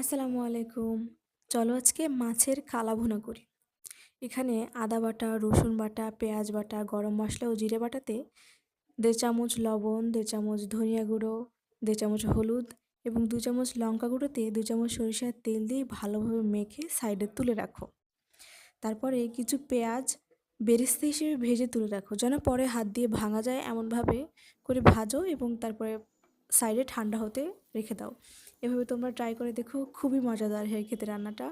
আসসালামু আলাইকুম। চলো আজকে মাছের কালা ভুনা করি। এখানে আদা বাটা, রসুন বাটা, পেঁয়াজ বাটা, গরম মশলা ও জিরে বাটাতে দেড় চামচ লবণ, দেড় চামচ ধনিয়া গুঁড়ো, দেড় চামচ হলুদ এবং দু চামচ লঙ্কা গুঁড়োতে দু চামচ সরিষার তেল দিয়ে ভালোভাবে মেখে সাইডে তুলে রাখো। তারপরে কিছু পেঁয়াজ বেরেস্তা হিসেবে ভেজে তুলে রাখো। যেন পরে হাত দিয়ে ভাঙা যায়, এমনভাবে করে ভাজো এবং তারপরে সাইডে ঠান্ডা হতে রেখে দাও। এভাবে তোমরা ট্রাই করে দেখো, খুবই মজাদার হয় খেতে রান্নাটা।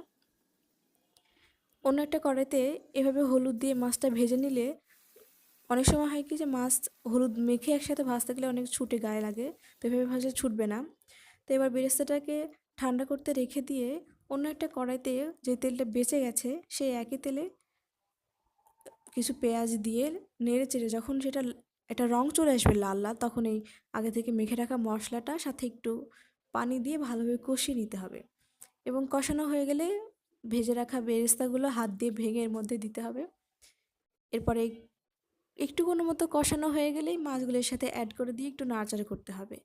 অন্য একটা কড়াইতে এভাবে হলুদ দিয়ে মাছটা ভেজে নিলে অনেক সময় হয় কি যে মাছ হলুদ মেখে একসাথে ভাজতে গেলে অনেক ছুটে গায়ে লাগে, তো এভাবে ভাজলে ছুটবে না। তো এবার বেরেস্তাটাকে ঠান্ডা করতে রেখে দিয়ে অন্য একটা কড়াইতে যে তেলটা বেঁচে গেছে, সেই একই তেলে কিছু পেঁয়াজ দিয়ে নেড়ে চেড়ে যখন সেটা একটা রং চলে আসবে লাল লাল, তখন এই আগে থেকে মেখে রাখা মশলাটা সাথে একটু পানি দিয়ে ভালোভাবে কষিয়ে নিতে হবে। এবং কষানো হয়ে গেলে ভেজে রাখা বেরেস্তাগুলো হাত দিয়ে ভেঙে এর মধ্যে দিতে হবে। এরপরে একটু কোনো মতো কষানো হয়ে গেলেই মাছগুলোর সাথে অ্যাড করে দিয়ে একটু নাড়াচাড়া করতে হবে।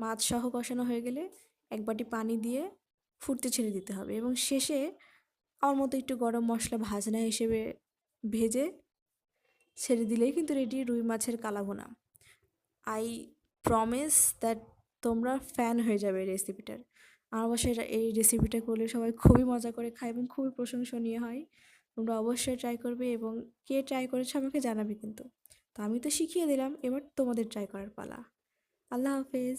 মাছ সহ কষানো হয়ে গেলে এক বাটি পানি দিয়ে ফুটতে ছেড়ে দিতে হবে এবং শেষে আমার মতো একটু গরম মশলা ভাজনা হিসেবে ভেজে ছেড়ে দিলেই কিন্তু রেডি রুই মাছের কালাভোনা। আই প্রমিস দ্যাট তোমরা ফ্যান হয়ে যাবে এই রেসিপিটার আমার বাসায় এই রেসিপিটা করলে সবাই খুবই মজা করে খায় এবং খুবই প্রশংসনীয় হয়। তোমরা অবশ্যই ট্রাই করবে এবং কে ট্রাই করেছ আমাকে জানাবে কিন্তু। তো আমি তো শিখিয়ে দিলাম, এবার তোমাদের ট্রাই করার পালা। আল্লাহ হাফেজ।